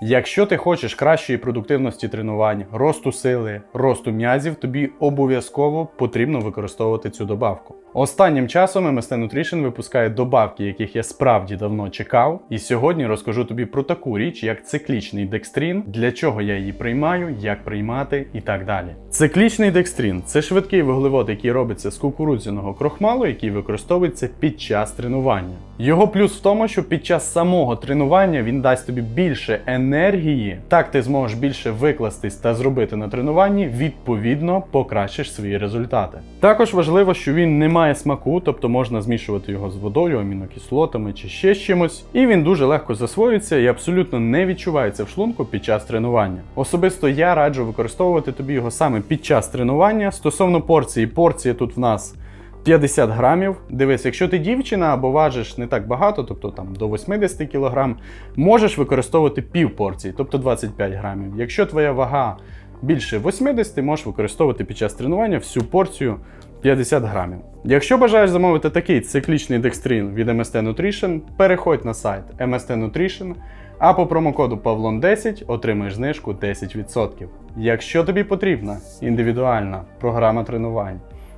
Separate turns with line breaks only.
Якщо ти хочеш кращої продуктивності тренувань, росту сили, росту м'язів, тобі обов'язково потрібно використовувати цю добавку. Останнім часом MST Nutrition випускає добавки, яких я справді давно чекав. І сьогодні розкажу тобі про таку річ, як циклічний декстрін, для чого я її приймаю, як приймати і так далі. Циклічний декстрін це швидкий вуглевод, який робиться з кукурудзяного крохмалу, який використовується під час тренування. Його плюс в тому, що під час самого тренування він дасть тобі більше енергії, так ти зможеш більше викластись та зробити на тренуванні, відповідно покращиш свої результати. Також важливо, що він не має смаку, тобто можна змішувати його з водою, амінокислотами чи ще з чимось, і він дуже легко засвоюється і абсолютно не відчувається в шлунку під час тренування. Особисто я раджу використовувати тобі його саме під час тренування. Стосовно порції, порція тут в нас 50 грамів. Дивись, якщо ти дівчина або важиш не так багато, тобто там до 80 кг, можеш використовувати пів порції, тобто 25 грамів. Якщо твоя вага більше 80, можеш використовувати під час тренування всю порцію 50 грамів. Якщо бажаєш замовити такий циклічний декстрин від MST Nutrition, переходь на сайт MST Nutrition, а по промокоду Pavlon10 отримаєш знижку 10%. Якщо тобі потрібна індивідуальна програма тренувань,